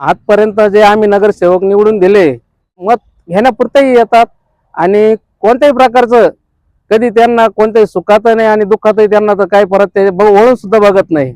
आजपर्यंत जे आम्ही नगरसेवक निवडून दिले मत घेण्यापुरतेही येतात आणि कोणत्याही प्रकारचं कधी त्यांना कोणत्याही सुखात नाही आणि दुःखातही त्यांना तर काही परत ते वळून सुद्धा बघत नाही.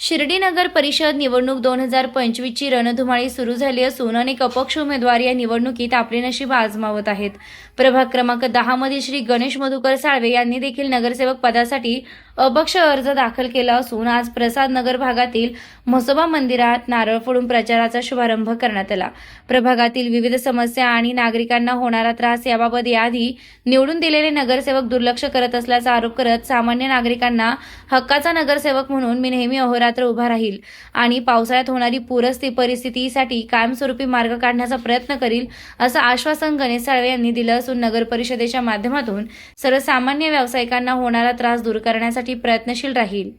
शिर्डी नगर परिषद निवडणूक दोन हजार पंचवीसची रणधुमाळी सुरू झाली असून अनेक अपक्ष उमेदवार या निवडणुकीत आपले नशीब आजमावत आहेत. प्रभाग क्रमांक दहा मध्ये श्री गणेश मधुकर साळवे यांनी देखील नगरसेवक पदासाठी अपक्ष अर्ज दाखल केला असून आज प्रसाद नगर भागातील म्हसोबा मंदिरात नारळ फोडून प्रचाराचा शुभारंभ करण्यात आला. प्रभागातील विविध समस्या आणि नागरिकांना होणारा त्रास याबाबत याआधी निवडून दिलेले नगरसेवक दुर्लक्ष करत असल्याचा आरोप करत सामान्य नागरिकांना हक्काचा नगरसेवक म्हणून मी नेहमी अहोरात्र उभा राहील आणि पावसाळ्यात होणारी पूरस्थिती परिस्थितीसाठी कायमस्वरूपी मार्ग काढण्याचा प्रयत्न करील असं आश्वासन गणेश साळवे यांनी दिलं असून नगर परिषदेच्या माध्यमातून सर्वसामान्य व्यावसायिकांना होणारा त्रास दूर करण्यासाठी प्रयत्नशील राहील.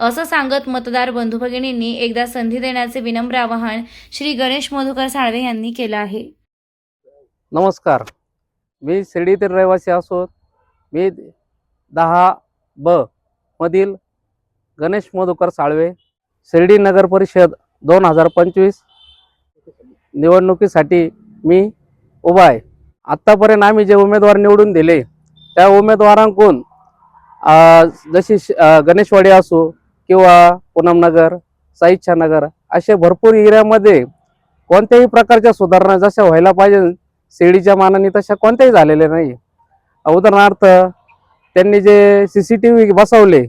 असं सांगत मतदार बंधू भगिनींनी एकदा संधी देण्याचे विनम्र आवाहन श्री गणेश मधुकर साळवे यांनी केलं आहे. नमस्कार. मी शिर्डीतील रहिवासी असून मी दहा ब मधील गणेश मधुकर साळवे शिर्डी नगर परिषद दोन हजार पंचवीस निवडणुकीसाठी मी उभा आहे. आत्तापर्यंत आम्ही जे उमेदवार निवडून दिले त्या उमेदवारांकडून जशी श- गणेशवाडी असो किंवा पूनमनगर साईच्छा नगर असे भरपूर एरियामध्ये कोणत्याही प्रकारच्या सुधारणा जशा व्हायला पाहिजे शिर्डीच्या मानाने तशा कोणत्याही झालेल्या नाही. उदाहरणार्थ त्यांनी जे सी सी टी व्ही बसवले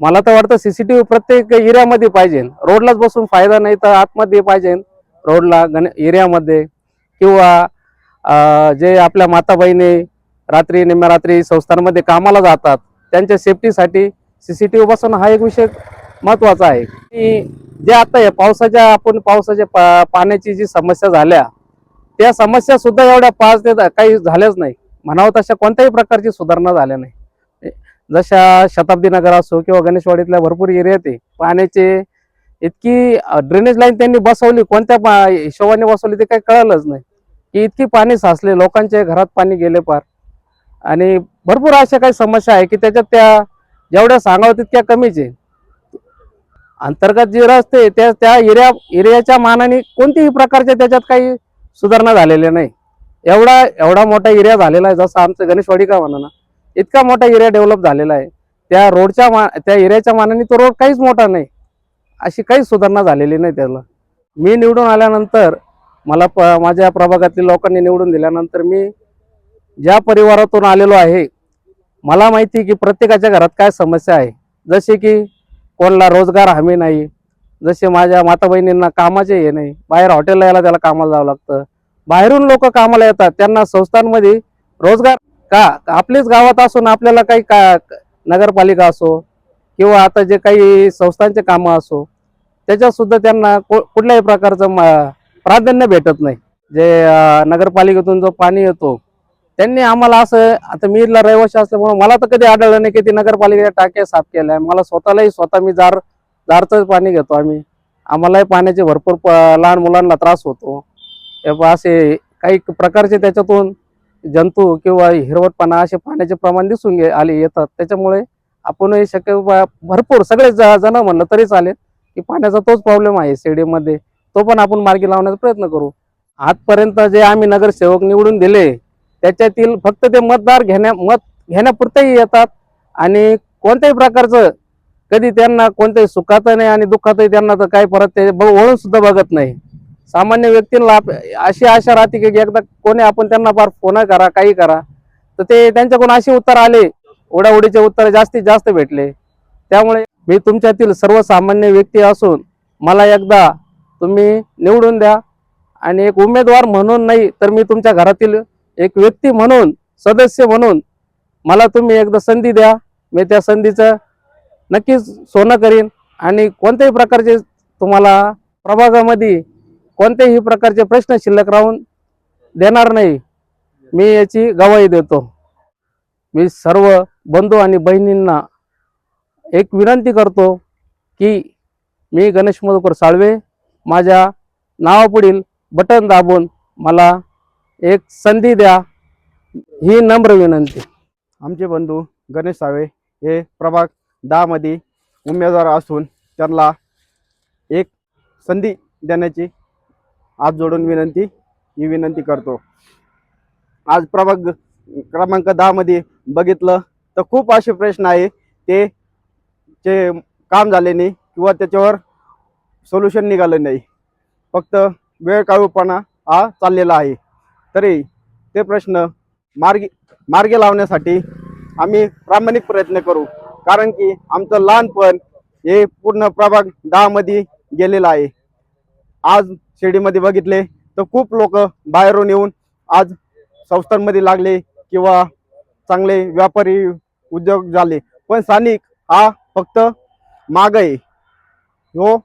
मला तर वाटतं सी सी टी व्ही प्रत्येक एरियामध्ये पाहिजे. रोडलाच बसून फायदा नाही तर आतमध्ये पाहिजे. रोडला गण एरियामध्ये किंवा जे आपल्या माताबाईने रात्री निम्या रात्री संस्थांमध्ये कामाला जातात त्यांच्या सेफ्टीसाठी सी सी टी व्ही बसवणं हा एक विषय महत्त्वाचा आहे. आणि जे आता या पावसाच्या आपण पावसाच्या पा पाण्याची जी समस्या झाल्या त्या समस्या सुद्धा एवढ्या पाच ते काही झाल्याच नाही. म्हणावं तशा कोणत्याही प्रकारची सुधारणा झाल्या नाही. जशा शताब्दी नगर असो किंवा गणेशवाडीतल्या भरपूर एरियात आहे पाण्याचे इतकी ड्रेनेज लाईन त्यांनी बसवली कोणत्या पा- हिशोबाने बसवली ते काही कळलंच नाही. की इतकी पाणी साचले लोकांच्या घरात पाणी गेले पार. आणि भरपूर अशा काही समस्या आहे की त्याच्यात त्या जेवढ्या सांगावं तितक्या कमीच आहे. अंतर्गत जे रस्ते त्या त्या एरिया एरियाच्या मानाने कोणत्याही प्रकारच्या त्याच्यात काही सुधारणा झालेल्या नाही. एवढा एवढा मोठा एरिया झालेला आहे जसं आमचं गणेशवाडी का म्हणा ना इतका मोठा एरिया डेव्हलप झालेला आहे. त्या रोडच्या मा त्या एरियाच्या मानाने तो रोड काहीच मोठा नाही. अशी काहीच सुधारणा झालेली नाही त्याला. मी निवडून आल्यानंतर मला प माझ्या प्रभागातील लोकांनी निवडून दिल्यानंतर मी ज्या परिवारातून आलेलो आहे मला माहिती आहे की प्रत्येकाच्या घरात काय समस्या आहे. जसे की कोणाला रोजगार हमी नाही जसे माझ्या माता बहिणींना कामाचे हे नाही बाहेर हॉटेलला यायला त्याला कामाला जावं लागतं. बाहेरून लोक कामाला येतात त्यांना संस्थांमध्ये रोजगार का? आपलेच गावात असून आपल्याला काही का नगरपालिका असो किंवा आता जे काही संस्थांचे कामं असो त्याच्यातसुद्धा त्यांना को कुठल्याही प्रकारचं प्राधान्य भेटत नाही. जे नगरपालिकेतून जो पाणी येतो त्यांनी आम्हाला असं आता मी रहिवाशी रहिवासी असल्यामुळे मला तर कधी आढळलं नाही की ती नगरपालिकेच्या टाक्या साफ केल्या. मला स्वतःलाही स्वतः मी जार जारचंच पाणी घेतो आम्ही. आम्हालाही पाण्याचे भरपूर प- लहान मुलांना त्रास होतो. असे काही प्रकारचे त्याच्यातून जंतू किंवा हिरवटपणा असे पाण्याचे प्रमाण दिसून घे आले येतात. त्याच्यामुळे आपणही शक्य भरपूर सगळे ज- जण म्हणलं तरी चालेल की पाण्याचा तोच प्रॉब्लेम आहे शेडीमध्ये तो पण आपण मार्गी लावण्याचा प्रयत्न करू. आजपर्यंत जे आम्ही नगरसेवक निवडून दिले त्याच्यातील फक्त ते मतदार घेण्या मत घेण्यापुरतेही येतात. आणि कोणत्याही प्रकारचं कधी त्यांना कोणत्याही सुखात नाही आणि दुःखातही त्यांना तर काही परत ते ब- वळून सुद्धा बघत नाही. सामान्य व्यक्तींना अशी आशा राहते की एकदा कोणी आपण त्यांना फार फोन करा काही करा तर ते त्यांच्याकडून असे उत्तर आले ओढाओढीचे उत्तर जास्तीत जास्त भेटले. त्यामुळे मी तुमच्यातील सर्वसामान्य व्यक्ती असून मला एकदा तुम्ही निवडून द्या. आणि एक उमेदवार म्हणून नाही तर मी तुमच्या घरातील एक व्यक्ती म्हणून सदस्य म्हणून मला तुम्ही एकदा संधी द्या. मी त्या संधीचं नक्कीच सोनं करीन. आणि कोणत्याही प्रकारचे तुम्हाला प्रभागामध्ये कोणत्याही प्रकारचे प्रश्न शिल्लक राहून देणार नाही. मी याची गवाही देतो. मी सर्व बंधू आणि बहिणींना एक विनंती करतो की मी गणेश मधुकर साळवे माझ्या नावापुढील बटन दाबून मला एक संधी द्या. ही नम्र विनंती. आमचे बंधू गणेश सावे हे प्रभाग दहामध्ये उमेदवार असून त्यांना एक संधी देण्याची हात जोडून विनंती ही विनंती करतो. आज प्रभाग क्रमांक दहामध्ये बघितलं तर खूप असे प्रश्न आहे. ते चे काम झाले नाही किंवा त्याच्यावर सोल्युशन निघालं नाही. फक्त वेळ काळूपणा हा चाललेला आहे. तरी ते प्रश्न मार्गी मार्गी लावण्यासाठी आम्ही प्रामाणिक प्रयत्न करू. कारण की आमचं लहानपण हे पूर्ण प्रभाग दहामध्ये गेलेलं आहे. आज शिर्डीमध्ये बघितले तर खूप लोक बाहेरून येऊन आज संस्थांमध्ये लागले किंवा चांगले व्यापारी उद्योग झाले. पण स्थानिक हा फक्त माग आहे. हो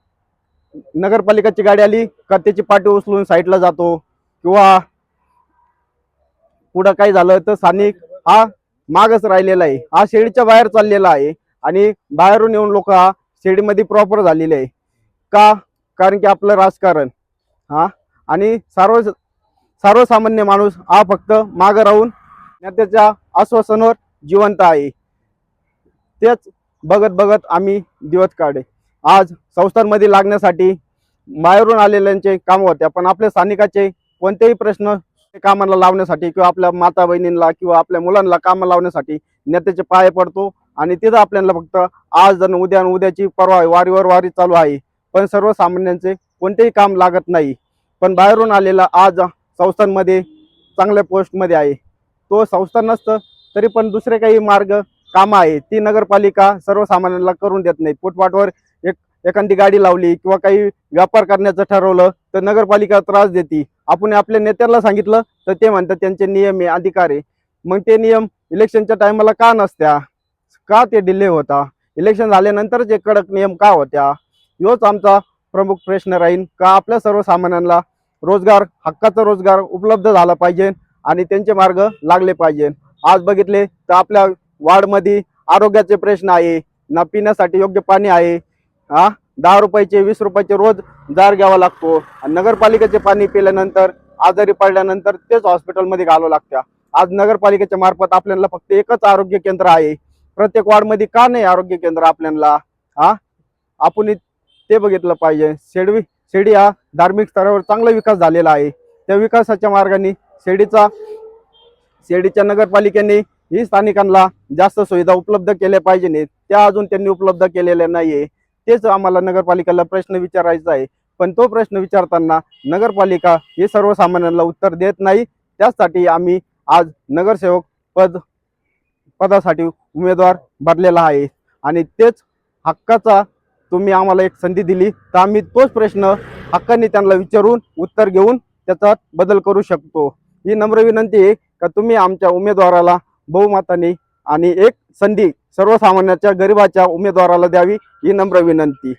नगरपालिकाची गाडी आली का त्याची पाठी उचलून साईडला जातो किंवा पुढं काय झालं? तर स्थानिक हा मागच राहिलेला आहे. हा शेडीच्या बाहेर चाललेला आहे. आणि बाहेरून येऊन लोक हा शेडीमध्ये प्रॉपर झालेले आहे. का? कारण की आपलं राजकारण. हा? आणि सर्व सर्वसामान्य माणूस हा फक्त मागं राहून नेत्याच्या आश्वासनावर जिवंत आहे. तेच बघत बघत आम्ही दिवस काढे. आज संस्थांमध्ये लागण्यासाठी बाहेरून आलेल्यांचे काम होते पण आपल्या स्थानिकाचे कोणतेही प्रश्न कामाला लावण्यासाठी किंवा आपल्या माता बहिणींना किंवा आपल्या मुलांना कामाला लावण्यासाठी नेत्याचे पाय पडतो. आणि तिथं आपल्याला फक्त आज आणि उद्या आणि उद्याची परवा वारीवर वारी चालू आहे. पण सर्वसामान्यांचे कोणतेही काम लागत नाही. पण बाहेरून आलेला आज संस्थांमध्ये चांगल्या पोस्टमध्ये आहे. तो संस्था नसतं तरी पण दुसरे काही मार्ग कामं आहे ती नगरपालिका सर्वसामान्यांना करून देत नाही. फुटपाथवर एक एखादी गाडी लावली किंवा काही व्यापार करण्याचं ठरवलं तर नगरपालिका त्रास देते. आपण आपल्या नेत्याला सांगितलं तर ते म्हणतात त्यांचे नियम आहे अधिकार. आहे मग ते नियम इलेक्शनच्या टायमाला का नसत्या? का ते डिले होता? इलेक्शन झाल्यानंतरच एक कडक नियम का होत्या? योच आमचा प्रमुख प्रश्न राहील का आपल्या सर्वसामान्यांना रोजगार हक्काचा रोजगार उपलब्ध झाला पाहिजे आणि त्यांचे मार्ग लागले पाहिजे? आज बघितले तर आपल्या वार्डमध्ये आरोग्याचे प्रश्न आहे ना पिण्यासाठी योग्य पाणी आहे हा? दहा रुपयाचे वीस रुपयाचे रोज जार घ्यावा लागतो. आणि नगरपालिकेचे पाणी पिल्यानंतर आजारी पडल्यानंतर तेच हॉस्पिटलमध्ये घालावं लागत्या आज नगरपालिकेच्या मार्फत आपल्याला फक्त एकच आरोग्य केंद्र आहे. प्रत्येक वार्डमध्ये का नाही आरोग्य केंद्र आपल्याला? हा? आपण ते बघितलं पाहिजे. शेडवी शेडी हा धार्मिक स्तरावर चांगला विकास झालेला आहे. त्या विकासाच्या मार्गाने शेडीचा शेडीच्या नगरपालिकेने ही स्थानिकांना जास्त सुविधा उपलब्ध केल्या पाहिजे नाहीत. त्या अजून त्यांनी उपलब्ध केलेल्या नाहीये. तेच आम्हाला नगरपालिकेला प्रश्न विचारायचा आहे. पण तो प्रश्न विचारताना नगरपालिका हे सर्वसामान्यांना उत्तर देत नाही. त्याचसाठी आम्ही आज नगरसेवक पद पदासाठी उमेदवार भरलेला आहे. आणि तेच हक्काचा तुम्ही आम्हाला एक संधी दिली तर आम्ही तोच प्रश्न हक्काने त्यांना विचारून उत्तर घेऊन त्याचा बदल करू शकतो. ही नम्र विनंती आहे का तुम्ही आमच्या उमेदवाराला बहुमताने आणि एक संधी सर्वसामान्याच्या गरिबाच्या उमेदवाराला द्यावी ही नम्र विनंती.